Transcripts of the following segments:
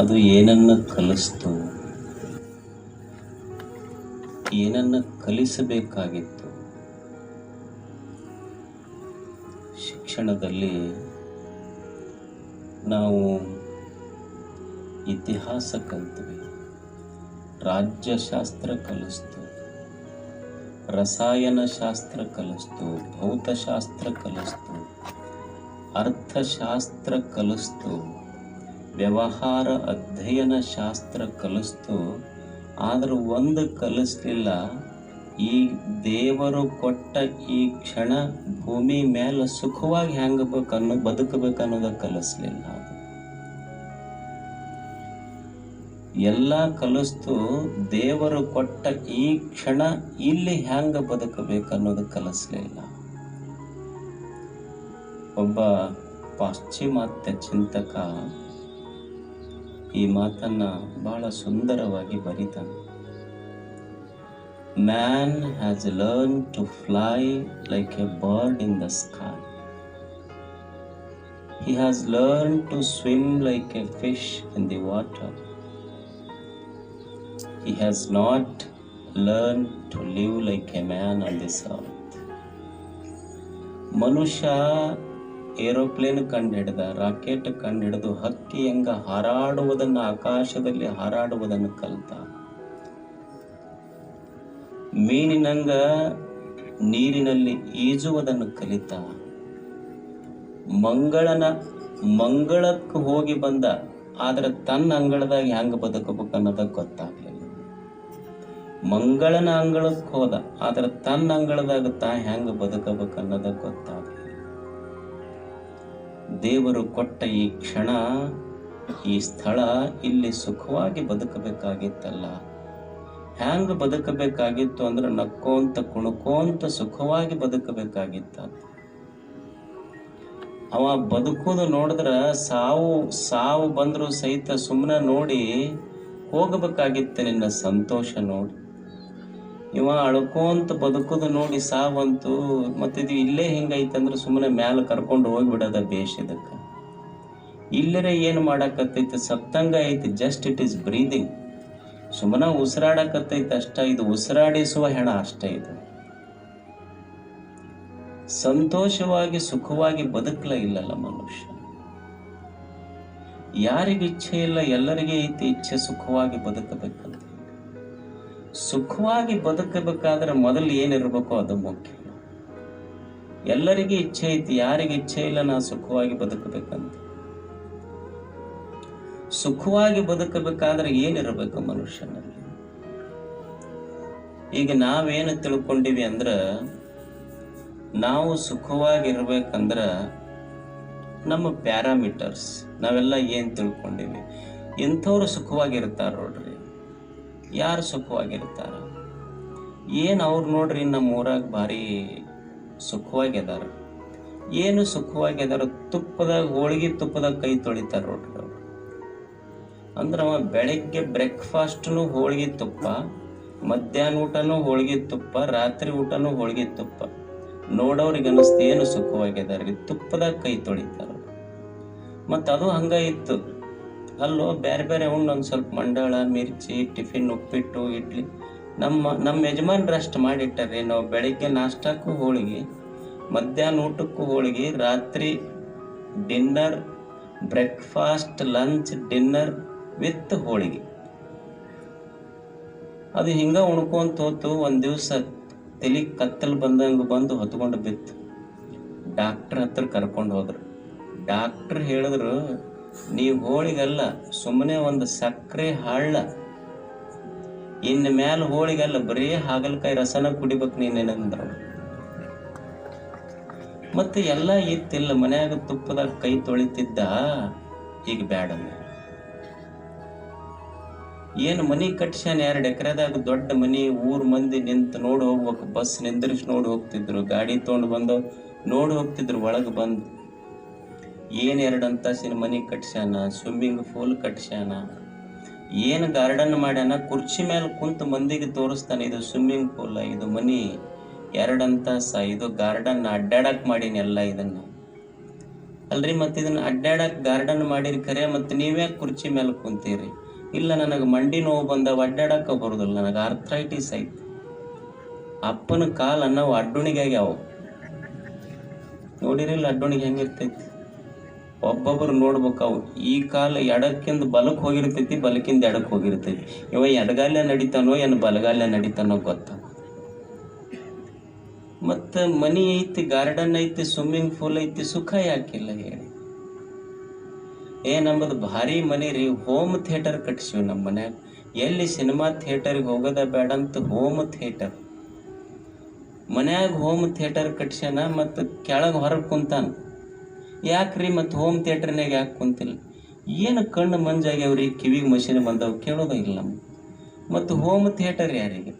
ಅದು ಏನನ್ನು ಕಲಿಸ್ತು? ಏನನ್ನ ಕಲಿಸಬೇಕಾಗಿತ್ತು? ಶಿಕ್ಷಣದಲ್ಲಿ ನಾವು ಇತಿಹಾಸ ಕಲಿತೀವಿ, ರಾಜ್ಯಶಾಸ್ತ್ರ ಕಲಿಸ್ತು, ರಸಾಯನಶಾಸ್ತ್ರ ಕಲಿಸ್ತು, ಭೌತಶಾಸ್ತ್ರ ಕಲಿಸ್ತು, ಅರ್ಥಶಾಸ್ತ್ರ ಕಲಿಸ್ತು. ವ್ಯವಹಾರ ಅಧ್ಯಯನ ಶಾಸ್ತ್ರ ಕಲಿಸ್ತು, ಆದರೂ ಒಂದು ಕಲಿಸ್ಲಿಲ್ಲ. ಈ ದೇವರು ಕೊಟ್ಟ ಈ ಕ್ಷಣ ಭೂಮಿ ಮೇಲೆ ಸುಖವಾಗಿ ಹೆಂಗ ಬದುಕಬೇಕನ್ನೋದ ಕಲಿಸ್ಲಿಲ್ಲ ಎಲ್ಲ ಕಲಿಸ್ತು, ದೇವರು ಕೊಟ್ಟ ಈ ಕ್ಷಣ ಇಲ್ಲಿ ಹೆಂಗ ಬದುಕಬೇಕು ಅನ್ನೋದು ಕಲಿಸ್ಲಿಲ್ಲ. ಒಬ್ಬ ಪಾಶ್ಚಿಮಾತ್ಯ ಚಿಂತಕ ಈ ಮಾತನ್ನ ಬಹಳ ಸುಂದರವಾಗಿ ಬರೀತಾನೆ man has learn to fly like a bird in the sky He has learned to swim like a fish in the water. He has not learned to live like a man on this earth. ಮನುಷ್ಯ aeroplane ಕಂಡು ಹಿಡಿದ rocket ಕಂಡು ಹಿಡಿದು ಹಕ್ಕಿ ಹೆಂಗ ಹಾರಾಡುವುದನ್ನ ಆಕಾಶದಲ್ಲಿ ಹಾರಾಡುವುದನ್ನು ಕಲ್ತ. ಮೀನಿನಂಗ ನೀರಿನಲ್ಲಿ ಈಜುವುದನ್ನು ಕಲಿತ. ಮಂಗಳನ ಮಂಗಳಕ್ಕೆ ಹೋಗಿ ಬಂದ, ಆದ್ರೆ ತನ್ನ ಅಂಗಳದಾಗ ಹೆಂಗ ಬದುಕಬೇಕು ಅನ್ನೋದ ಗೊತ್ತಾಗ್ಲಿಲ್ಲ. ಮಂಗಳನ ಅಂಗಳಕ್ಕೆ ಹೋದ, ಆದ್ರೆ ತನ್ನ ಅಂಗಳದಾಗ ತಾ ಹೆಂಗ ಬದುಕಬೇಕು ಅನ್ನೋದ ಗೊತ್ತಾಗ್ಲಿಲ್ಲ. ದೇವರು ಕೊಟ್ಟ ಈ ಕ್ಷಣ, ಈ ಸ್ಥಳ ಇಲ್ಲಿ ಸುಖವಾಗಿ ಬದುಕಬೇಕಾಗಿತ್ತಲ್ಲ. ಹ್ಯಾಂಗ ಬದುಕಬೇಕಾಗಿತ್ತು ಅಂದ್ರೆ ನಕ್ಕೋಂತ, ಕುಣಕೋಂತ ಸುಖವಾಗಿ ಬದುಕಬೇಕಾಗಿತ್ತ. ಅವ ಬದುಕೋದು ನೋಡಿದ್ರ ಸಾವು ಸಾವು ಬಂದ್ರು ಸಹಿತ ಸುಮ್ಮನೆ ನೋಡಿ ಹೋಗಬೇಕಾಗಿತ್ತು ನಿನ್ನ ಸಂತೋಷ ನೋಡಿ. ಇವ ಅಳ್ಕೊಂತ ಬದುಕುದು ನೋಡಿ ಸಾವಂತು, ಮತ್ತಿದು ಇಲ್ಲೇ ಹಿಂಗೈತಂದ್ರೆ ಸುಮ್ಮನೆ ಮ್ಯಾಲ ಕರ್ಕೊಂಡು ಹೋಗ್ಬಿಡೋದ ಬೇಷ್ ಇದಕ್ಕೆ. ಇಲ್ಲರೆ ಏನು ಮಾಡಾಕತ್ತೈತಿ? ಸಪ್ತಂಗ ಐತಿ ಜಸ್ಟ್ ಇಟ್ ಈಸ್ ಬ್ರೀದಿಂಗ್ ಸುಮ್ಮನೆ ಉಸಿರಾಡಕತ್ತೈತಿ ಅಷ್ಟ, ಇದು ಉಸಿರಾಡಿಸುವ ಹೆಣ ಅಷ್ಟೇ ಇದು. ಸಂತೋಷವಾಗಿ, ಸುಖವಾಗಿ ಬದುಕಲ ಇಲ್ಲಲ್ಲ ಮನುಷ್ಯ. ಯಾರಿಗೆ ಇಚ್ಛೆ ಇಲ್ಲ, ಎಲ್ಲರಿಗೆ ಐತಿ ಇಚ್ಛೆ ಸುಖವಾಗಿ ಬದುಕಬೇಕಂತ. ಸುಖವಾಗಿ ಬದುಕಬೇಕಾದ್ರೆ ಮೊದಲು ಏನಿರಬೇಕೋ ಅದು ಮುಖ್ಯ. ಎಲ್ಲರಿಗೆ ಇಚ್ಛೆ ಐತಿ, ಯಾರಿಗೆ ಇಚ್ಛೆ ಇಲ್ಲ ನಾ ಸುಖವಾಗಿ ಬದುಕಬೇಕಂತ. ಸುಖವಾಗಿ ಬದುಕಬೇಕಾದ್ರೆ ಏನಿರಬೇಕು ಮನುಷ್ಯನಲ್ಲಿ? ಈಗ ನಾವೇನು ತಿಳ್ಕೊಂಡಿವಿ ಅಂದ್ರ, ನಾವು ಸುಖವಾಗಿರ್ಬೇಕಂದ್ರ ನಮ್ಮ ಪ್ಯಾರಾಮೀಟರ್ಸ್, ನಾವೆಲ್ಲ ಏನು ತಿಳ್ಕೊಂಡಿವಿ? ಇಂಥವ್ರು ಸುಖವಾಗಿರ್ತಾರ ನೋಡ್ರಿ. ಯಾರು ಸುಖವಾಗಿರ್ತಾರ? ಏನು ಅವ್ರು ನೋಡ್ರಿ ನಮ್ಮ ಊರಾಗ ಭಾರಿ ಸುಖವಾಗಿದಾರ. ಏನು ಸುಖವಾಗಿದಾರ? ತುಪ್ಪದಾಗ, ಹೋಳಿಗೆ ತುಪ್ಪದಾಗ ಕೈ ತೊಳಿತಾರ ನೋಡ್ರಿ ಅವ್ರು. ಅಂದ್ರೆ ಅವ ಬೆಳಗ್ಗೆ ಬ್ರೇಕ್ಫಾಸ್ಟ್ನು ಹೋಳಿಗೆ ತುಪ್ಪ, ಮಧ್ಯಾಹ್ನ ಊಟನೂ ಹೋಳಿಗೆ ತುಪ್ಪ, ರಾತ್ರಿ ಊಟನೂ ಹೋಳಿಗೆ ತುಪ್ಪ. ನೋಡೋರಿಗೆ ಅನ್ನಿಸ್ತು ಏನು ಸುಖವಾಗಿದಾರೆ ತುಪ್ಪದಾಗ ಕೈ ತೊಳಿತಾರ ಮತ್ತು ಅದು ಹಂಗ ಇತ್ತು. ಅಲ್ಲೋ ಬೇರೆ ಬೇರೆ ಉಂಡು ಒಂದು ಸ್ವಲ್ಪ ಮಂಡಾಳ, ಮಿರ್ಚಿ, ಟಿಫಿನ್, ಉಪ್ಪಿಟ್ಟು, ಇಡ್ಲಿ. ನಮ್ಮ ನಮ್ಮ ಯಜಮಾನ್ರು ಅಷ್ಟು ಮಾಡಿಟ್ಟಾರೆ ನಾವು ಬೆಳಿಗ್ಗೆ ನಾಷ್ಟಕ್ಕೂ ಹೋಳಿಗೆ, ಮಧ್ಯಾಹ್ನ ಊಟಕ್ಕೂ ಹೋಳಿಗೆ, ರಾತ್ರಿ dinner, breakfast, lunch, dinner with holige. ಅದು ಹಿಂಗ ಉಣ್ಕೊಂತ ಹೋತು, ಒಂದು ದಿವಸ ತಲಿ ಕತ್ತಲು ಬಂದಂಗೆ ಬಂದು ಹೊತ್ಕೊಂಡು ಬಿತ್ತು. ಡಾಕ್ಟ್ರ್ ಹತ್ರ ಕರ್ಕೊಂಡು ಹೋದ್ರು. ಡಾಕ್ಟ್ರ್ ಹೇಳಿದ್ರು ಹೋಳಿಗಲ್ಲ ಸುಮ್ಮನೆ ಒಂದು ಸಕ್ಕರೆ ಹಳ್ಳ. ಇನ್ನು ಮ್ಯಾಲ ಹೋಳಿಗಲ್ಲ, ಬರೀ ಹಾಗಲಕಾಯಿ ರಸನ ಕುಡಿಬೇಕು ನೀನೇನಂದ್ರು ಮತ್ತೆ ಎಲ್ಲ ಇತ್ತಿಲ್ಲ, ಮನ್ಯಾಗ ತುಪ್ಪದಾಗ ಕೈ ತೊಳಿತಿದ್ದ, ಈಗ ಬ್ಯಾಡ. ಏನು ಮನಿ ಕಟ್ಸ್ಯಾನ ಎರಡು ಎಕರೆದಾಗ ದೊಡ್ಡ ಮನಿ, ಊರ್ ಮಂದಿ ನಿಂತು ನೋಡಿ ಹೋಗ್ಬೇಕು, ಬಸ್ ನಿಂದ್ರಿಸಿ ನೋಡಿ ಹೋಗ್ತಿದ್ರು, ಗಾಡಿ ತೊಗೊಂಡು ಬಂದು, ನೋಡಿ ಹೋಗ್ತಿದ್ರು, ಒಳಗೆ ಬಂದು. ಏನು ಎರಡು ಅಂತಸಿನ ಮನೆ ಕಟ್ಸ್ಯಾನ ಸ್ವಿಮ್ಮಿಂಗ್ ಫೂಲ್ ಕಟ್ಸ್ಯಾನ, ಏನು ಗಾರ್ಡನ್ ಮಾಡ್ಯಾನ, ಕುರ್ಚಿ ಮೇಲೆ ಕುಂತು ಮಂದಿಗೆ ತೋರಿಸ್ತಾನೆ, ಇದು ಸ್ವಿಮ್ಮಿಂಗ್ ಪೂಲ್ ಇದು ಮನಿ, ಎರಡು ಸ, ಇದು ಗಾರ್ಡನ್ ಅಡ್ಡಾಡಕ್ಕೆ ಮಾಡೀನಿ ಎಲ್ಲ ಇದನ್ನ. ಅಲ್ರಿ ಮತ್ತು ಇದನ್ನ ಅಡ್ಡಾಡಕ್ಕೆ ಗಾರ್ಡನ್ ಮಾಡಿರಿ ಖರೆ ಮತ್ತೆ ನೀವೇ ಕುರ್ಚಿ ಮೇಲೆ ಕುಂತೀರಿ. ಇಲ್ಲ ನನಗೆ ಮಂಡಿ ನೋವು ಬಂದವ ಅಡ್ಡಾಡಕ್ಕೆ ಬರೋದಿಲ್ಲ, ನನಗೆ ಆರ್ಥ್ರೈಟಿಸ್ ಐತಿ ಅಪ್ಪನ ಕಾಲ ನಾವು ಅಡ್ಡುಣಿಗಾಗ್ಯಾವ ನೋಡಿರಿಲ್ಲ ಅಡ್ಡುಣಿಗೆ ಹೆಂಗಿರ್ತೈತಿ ಒಬ್ಬೊಬ್ರು ನೋಡ್ಬೇಕು, ಅವು ಈ ಕಾಲ ಎಡಕ್ಕಿಂದ ಬಲಕ್ಕೆ ಹೋಗಿರ್ತೈತಿ, ಬಲಕ್ಕಿಂದ ಎಡಕ್ಕೆ ಹೋಗಿರ್ತೈತಿ. ಇವ ಎಡಗಾಲ್ಯ ನಡಿತಾನೋ, ಏನು ಬಲಗಾಲ್ಯ ನಡಿತಾನೋ ಗೊತ್ತ. ಮತ್ತು ಮನಿ ಐತಿ, ಗಾರ್ಡನ್ ಐತಿ, ಸ್ವಿಮ್ಮಿಂಗ್ ಪೂಲ್ ಐತಿ, ಸುಖ ಯಾಕಿಲ್ಲ ಹೇಳಿ. ಏ, ನಮ್ಮದು ಭಾರಿ ಮನೆ ರೀ, ಹೋಮ್ ಥಿಯೇಟರ್ ಕಟ್ಸಿವಿ ನಮ್ಮ ಮನ್ಯಾಗ. ಎಲ್ಲಿ ಸಿನಿಮಾ ಥಿಯೇಟರ್ಗೆ ಹೋಗೋದ ಬೇಡ ಅಂತ ಹೋಮ್ ಥಿಯೇಟರ್. ಮನ್ಯಾಗ ಹೋಮ್ ಥಿಯೇಟರ್ ಕಟ್ಸ್ಯಾನ ಮತ್ತು ಕೆಳಗೆ ಹೊರಗೆ ಕುಂತಾನ. ಯಾಕ್ರಿ ಮತ್ತು ಹೋಮ್ ಥಿಯೇಟ್ರ್ನಾಗ ಯಾಕೆ ಕುಂತಿಲ್ಲ? ಏನು ಕಣ್ಣು ಮಂಜಾಗ್ಯಾವ್ರಿ ಕಿವಿಗೆ ಮಷಿನ್ ಬಂದವು ಕೇಳೋದೇ ಇಲ್ಲ ಮತ್ತು ಹೋಮ್ ಥಿಯೇಟರ್ ಯಾರಿಗೆ?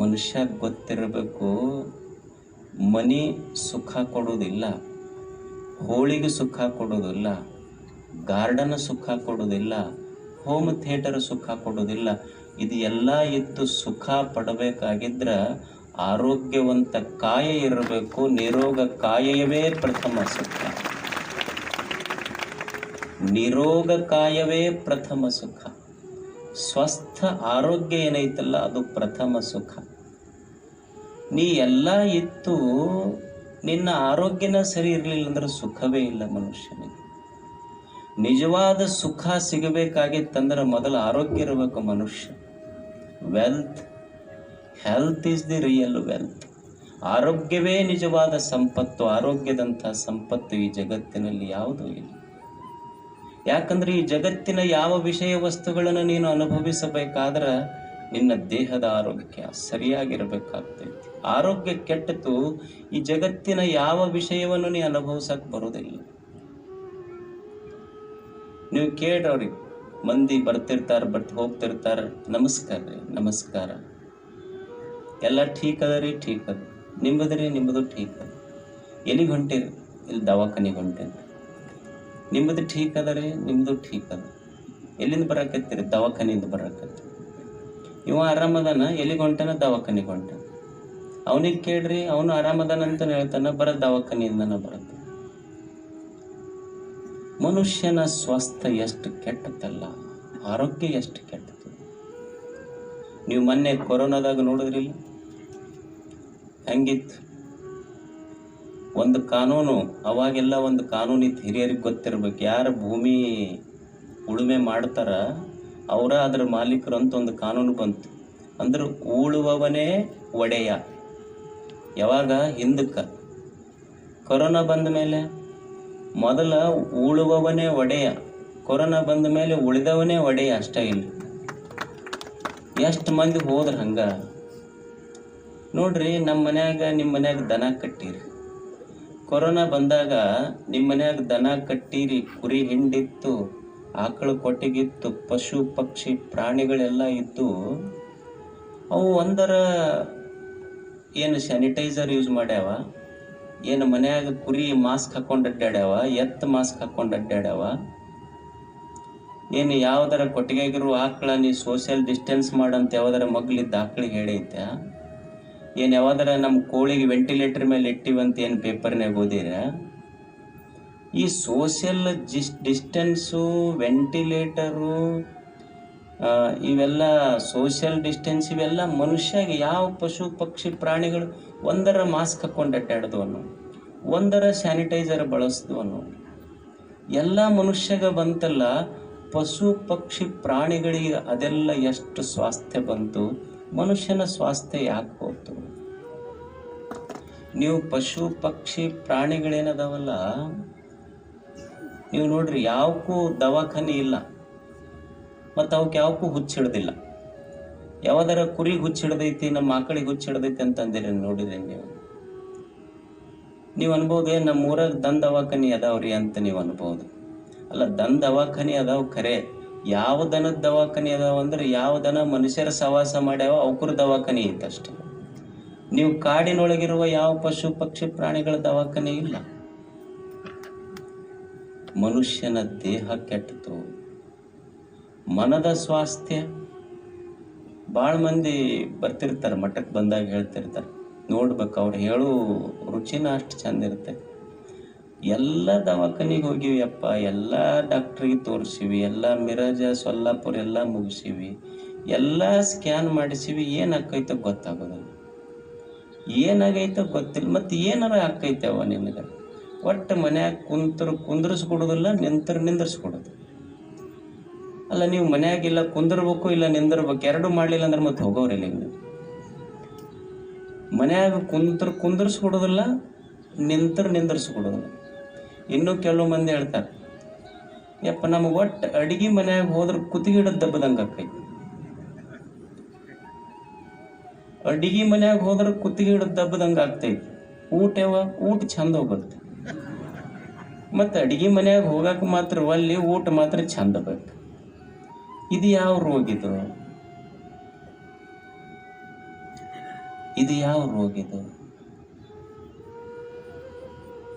ಮನುಷ್ಯ ಗೊತ್ತಿರಬೇಕು, ಮನಿ ಸುಖ ಕೊಡೋದಿಲ್ಲ, ಹೋಳಿಗೆ ಸುಖ ಕೊಡೋದಿಲ್ಲ, ಗಾರ್ಡನ್ ಸುಖ ಕೊಡೋದಿಲ್ಲ ಹೋಮ್ ಥಿಯೇಟರ್ ಸುಖ ಕೊಡೋದಿಲ್ಲ, ಇದು ಎಲ್ಲ ಇದ್ದು ಸುಖ ಪಡಬೇಕಾಗಿದ್ರ ಆರೋಗ್ಯವಂತ ಕಾಯ ಇರಬೇಕು, ನಿರೋಗ ಕಾಯವೇ ಪ್ರಥಮ ಸುಖ. ನಿರೋಗ ಕಾಯವೇ ಪ್ರಥಮ ಸುಖ. ಸ್ವಸ್ಥ ಆರೋಗ್ಯ ಏನೈತಲ್ಲ, ಅದು ಪ್ರಥಮ ಸುಖ. ನೀ ಎಲ್ಲ ಇತ್ತು, ನಿನ್ನ ಆರೋಗ್ಯನ ಸರಿ ಇರಲಿಲ್ಲ ಅಂದ್ರೆ ಸುಖವೇ ಇಲ್ಲ ಮನುಷ್ಯನಿಗೆ. ನಿಜವಾದ ಸುಖ ಸಿಗಬೇಕಾಗಿತ್ತಂದ್ರೆ ಮೊದಲು ಆರೋಗ್ಯ ಇರಬೇಕು ಮನುಷ್ಯ. Wealth health is the real wealth ಆರೋಗ್ಯವೇ ನಿಜವಾದ ಸಂಪತ್ತು, ಆರೋಗ್ಯದಂಥ ಸಂಪತ್ತು ಈ ಜಗತ್ತಿನಲ್ಲಿ ಯಾವುದೂ ಇಲ್ಲ. ಯಾಕಂದ್ರೆ ಈ ಜಗತ್ತಿನ ಯಾವ ವಿಷಯ ವಸ್ತುಗಳನ್ನು ನೀನು ಅನುಭವಿಸಬೇಕಾದ್ರೆ ನಿನ್ನ ದೇಹದ ಆರೋಗ್ಯ ಸರಿಯಾಗಿರಬೇಕಾಗ್ತೈತಿ. ಆರೋಗ್ಯ ಕೆಟ್ಟತು ಈ ಜಗತ್ತಿನ ಯಾವ ವಿಷಯವನ್ನು ನೀ ಅನುಭವಿಸಕ್ ಬರೋದಿಲ್ಲ ನೀವು ಕೇಳ್ರವ್ರಿಗೆ ಮಂದಿ ಬರ್ತಿರ್ತಾರೆ, ಬಟ್ ಹೋಗ್ತಿರ್ತಾರೆ. ನಮಸ್ಕಾರ ನಮಸ್ಕಾರ. ಎಲ್ಲ ಠೀಕ್ ಅದ ರೀ ಠೀಕ್ ಅದ ನಿಮ್ಮದು ರೀ ನಿಮ್ಮದು ಠೀಕ್ ಅದ ಎಲ್ಲಿಗೆ ಹೊಂಟಿರಿ ಇಲ್ಲಿ ದವಾಖಾನಿಗೆ ಹೊಂಟೇನಿ ನಿಮ್ಮದು ಠೀಕ್ ಅದ ರೀ ನಿಮ್ಮದು ಠೀಕ್ ಅದ ಎಲ್ಲಿಂದ ಬರಕತ್ತೀರಿ? ದವಾಖಾನಿಯಿಂದ ಬರಕತ್ತೀರಿ. ಇವ ಆರಾಮದಾನ? ಎಲ್ಲಿಗೆ ಹೊಂಟಾನ ದವಾಖಾನಿಗೆ ಹೊಂಟಾನ ಅವನಿಗೆ ಕೇಳ್ರಿ, ಅವನು ಆರಾಮದಾನ ಅಂತ ಹೇಳ್ತಾನ, ಬರ ದವಾಖಾನಿಯಿಂದನ ಬರುತ್ತೆ. ಮನುಷ್ಯನ ಸ್ವಸ್ಥ ಎಷ್ಟು ಕೆಟ್ಟದಲ್ಲ ಆರೋಗ್ಯ ಎಷ್ಟು ಕೆಟ್ಟದ್ದು. ನೀವು ಮೊನ್ನೆ ಕೊರೋನಾದಾಗ ನೋಡಿದ್ರಿಲ್ಲ? ಹೆಂಗಿತ್ತು. ಒಂದು ಕಾನೂನು, ಅವಾಗೆಲ್ಲ ಒಂದು ಕಾನೂನು ಇತ್ತು ಹಿರಿಯರಿಗೆ ಗೊತ್ತಿರ್ಬೇಕು. ಯಾರು ಭೂಮಿ ಉಳುಮೆ ಮಾಡ್ತಾರ, ಅವರ ಅದರ ಮಾಲೀಕರು ಅಂತ ಒಂದು ಕಾನೂನು ಬಂತು. ಅಂದ್ರೆ ಉಳುವವನೇ ಒಡೆಯ. ಯಾವಾಗ? ಹಿಂದಕ್ಕೆ. ಕೊರೋನಾ ಬಂದ ಮೇಲೆ. ಮೊದಲ ಉಳುವವನೇ ಒಡೆಯ. ಕೊರೋನಾ ಬಂದ ಮೇಲೆ ಉಳಿದವನೇ ಒಡೆಯ ಅಷ್ಟೇ ಇಲ್ಲ. ಎಷ್ಟು ಮಂದಿ ಹೋದ್ರೆ ಹಂಗ? ನೋಡ್ರಿ ನಮ್ಮ ಮನ್ಯಾಗ ನಿಮ್ಮ ಮನ್ಯಾಗ ದನ ಕಟ್ಟಿರಿ. ಕೊರೋನಾ ಬಂದಾಗ ನಿಮ್ಮ ಮನ್ಯಾಗ ದನ ಕಟ್ಟಿರಿ, ಕುರಿ, ಹಿಂಡಿತ್ತು, ಆಕಳು ಕೊಟ್ಟಿಗಿತ್ತು, ಪಶು, ಪಕ್ಷಿ, ಪ್ರಾಣಿಗಳೆಲ್ಲ ಇದ್ದು ಅವು ಒಂದರ ಏನು ಸ್ಯಾನಿಟೈಸರ್ ಯೂಸ್ ಮಾಡ್ಯಾವ, ಏನು ಮನ್ಯಾಗ ಕುರಿ ಮಾಸ್ಕ್ ಹಾಕೊಂಡು ಅಡ್ಡಾಡ್ಯಾವ ಎತ್ತ ಮಾಸ್ಕ್ ಹಾಕೊಂಡು ಅಡ್ಡಾಡ್ಯಾವ ಏನು ಯಾವ್ದಾರ ಕೊಟ್ಟಿಗೆಗಿರುವ ಆಕಳ ನೀ ಸೋಷಿಯಲ್ ಡಿಸ್ಟೆನ್ಸ್ ಮಾಡಂತ ಯಾವ್ದಾರ ಮಗ್ಲಿದ್ದ ಆಕಳಿಗೆ ಹೇಳೈತೆ ಏನು ಯಾವಾದ್ರೆ ನಮ್ಮ ಕೋಳಿಗೆ ವೆಂಟಿಲೇಟರ್ ಮೇಲೆ ಇಟ್ಟಿವಂತ ಏನು ಪೇಪರ್ನಾಗ ಓದಿರ ಈ ಸೋಷಿಯಲ್ ಜಿಸ್ ಡಿಸ್ಟೆನ್ಸು ವೆಂಟಿಲೇಟರು ಇವೆಲ್ಲ ಸೋಷಿಯಲ್ ಡಿಸ್ಟೆನ್ಸ್ ಇವೆಲ್ಲ ಮನುಷ್ಯಗೆ ಯಾವ ಪಶು, ಪಕ್ಷಿ, ಪ್ರಾಣಿಗಳು ಒಂದರ ಮಾಸ್ಕ್ ಹಾಕ್ಕೊಂಡು ಅಡ್ಡಾಡ್ದವನು, ಒಂದರ ಸ್ಯಾನಿಟೈಸರ್ ಬಳಸಿದವನು. ಎಲ್ಲ ಮನುಷ್ಯಗ ಬಂತಲ್ಲ, ಪಶು, ಪಕ್ಷಿ, ಪ್ರಾಣಿಗಳಿಗೆ ಅದೆಲ್ಲ ಎಷ್ಟು ಸ್ವಾಸ್ಥ್ಯ ಬಂತು, ಮನುಷ್ಯನ ಸ್ವಾಸ್ಥ್ಯ ಯಾಕೆ ಹೋಯ್ತು ನೀವು ಪಶು, ಪಕ್ಷಿ, ಪ್ರಾಣಿಗಳೇನದಾವಲ್ಲ? ನೀವು ನೋಡ್ರಿ, ಯಾವಕ್ಕೂ ದವಾಖಾನೆ ಇಲ್ಲ. ಮತ್ತು ಅವಕ್ಕೆ ಯಾವಕ್ಕೂ ಹುಚ್ಚಿಡ್ದಿಲ್ಲ ಯಾವ್ದಾರ ಕುರಿ ಹುಚ್ಚಿಡ್ದೈತಿ ನಮ್ಮ ಆಕಳಿಗೆ ಹುಚ್ಚಿಡ್ದೈತಿ ಅಂತ ಅಂದಿರಿ ನೋಡಿದ್ರಿ ನೀವು. ನೀವು ಅನ್ಬೋದು ನಮ್ಮ ಊರಾಗ ದನ್ ದವಾಖಾನೆ ಅದಾವ್ರಿ ಅಂತ ನೀವು ಅನ್ಬೋದು. ಅಲ್ಲ ದನ್ ದವಾಖಾನೆ ಅದಾವ ಖರೆ. ಯಾವ ದನದ ದವಾಖಾನೆ ಅದಾವ ಅಂದ್ರೆ, ಯಾವ ದನ ಮನುಷ್ಯರ ಸವಾಸ ಮಾಡ್ಯಾವ ಅವಕ್ರ ದವಾಖಾನೆ ಐತೆ ಅಷ್ಟೇ ನೀವು ಕಾಡಿನೊಳಗಿರುವ ಯಾವ ಪಶು ಪಕ್ಷಿ ಪ್ರಾಣಿಗಳ ದವಾಖಾನೆ ಇಲ್ಲ? ಮನುಷ್ಯನ ದೇಹ ಕೆಟ್ಟಿತು ಮನದ ಸ್ವಾಸ್ಥ್ಯ. ಭಾಳ ಮಂದಿ ಬರ್ತಿರ್ತಾರೆ ಮಠಕ್ಕೆ ಬಂದಾಗ ಹೇಳ್ತಿರ್ತಾರೆ. ನೋಡ್ಬೇಕು, ಅವ್ರು ಹೇಳೋ ರುಚಿನ ಅಷ್ಟು ಚಂದ ಇರುತ್ತೆ. ಎಲ್ಲ ದವಾಖಾನಿಗೆ ಹೋಗಿವಿ ಅಪ್ಪ ಎಲ್ಲ ಡಾಕ್ಟ್ರಿಗೆ ತೋರಿಸಿವಿ, ಎಲ್ಲ ಮಿರಾಜ, ಸೊಲ್ಲಾಪುರ ಎಲ್ಲ ಮುಗಿಸಿವಿ. ಎಲ್ಲ ಸ್ಕ್ಯಾನ್ ಮಾಡಿಸಿವಿ, ಏನು ಆಕೈತೆ ಗೊತ್ತಾಗೋದಿಲ್ಲ. ಏನಾಗೈತೆ ಗೊತ್ತಿಲ್ಲ. ಮತ್ತು ಏನಾರ ಆಕೈತೆ ಅವ ನಿನಗೆ? ಒಟ್ಟು ಮನ್ಯಾಗ ಕುಂತರು ಕುಂದ್ರಿಸ್ಕೊಡೋದಿಲ್ಲ, ನಿಂತರು ನಿಂದ್ರಿಸ್ಕೊಡೋದು. ಅಲ್ಲ, ನೀವು ಮನ್ಯಾಗಿಲ್ಲ ಕುಂದಿರ್ಬೇಕು ಇಲ್ಲ, ನಿಂದಿರ್ಬೇಕು, ಎರಡು ಮಾಡಲಿಲ್ಲ ಅಂದ್ರೆ ಮತ್ತೆ ಹೋಗೋರಿಲ್ಲ ನೀವು ಮನ್ಯಾಗ ಕುಂತರು ಕುಂದರ್ಸ್ಕೊಡೋದಿಲ್ಲ, ನಿಂತರು ನಿಂದರ್ಸ್ಕೊಡೋದಿಲ್ಲ. ಇನ್ನೂ ಕೆಲವು ಮಂದಿ ಹೇಳ್ತಾರೆ, ಯಪ್ಪ, ನಮಗೆ ಒಟ್ಟು ಅಡಿಗೆ ಮನ್ಯಾಗ ಹೋದ್ರೆ ಕುತ್ತಿಗೆ ಹಿಡಿದು ದಬ್ಬದಂಗೆ ಆಕೈತಿ ಅಡಿಗೆ ಮನ್ಯಾಗ ಹೋದ್ರೆ ಕುತ್ತಿಗೆ ಹಿಡಿದು ದಬ್ಬದಂಗೆ ಆಗ್ತೈತಿ. ಊಟ ಯಾವ? ಊಟ ಚಂದ ಹೋಗುತ್ತೆ. ಮತ್ತು ಅಡಿಗೆ ಮನ್ಯಾಗ ಹೋಗಕ್ಕೆ ಮಾತ್ರ ಒಲ್ಲಿ ಊಟ ಮಾತ್ರ ಚಂದ ಬೇಕು. ಇದು ಯಾವ ರೋಗ ಇದು? ಇದು ಯಾವ ರೋಗ ಇದು?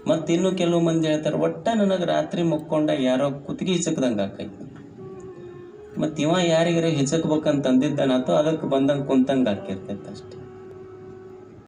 ಮತ್ತು ಇನ್ನು ಕೆಲವು ಮಂದಿ ಹೇಳ್ತಾರೆ, ಒಟ್ಟ ನನಗೆ ರಾತ್ರಿ ಮುಕ್ಕೊಂಡಾಗ ಯಾರೋ ಕುತ್ತಿಗೆ ಸಿಕ್ಕದಂಗೆ ಆಕೈತಿ ಮತ್ತು ಇವ ಯಾರಿಗಾರ ಹೆಚ್ಚಕ್ಬೇಕಂತ ಅಂದಿದ್ದಾನಾತೋ ಅದಕ್ಕೆ ಬಂದಂಗೆ ಕುಂತಂಗೆ ಆಕಿರ್ತೈತೆ ಅಷ್ಟೆ.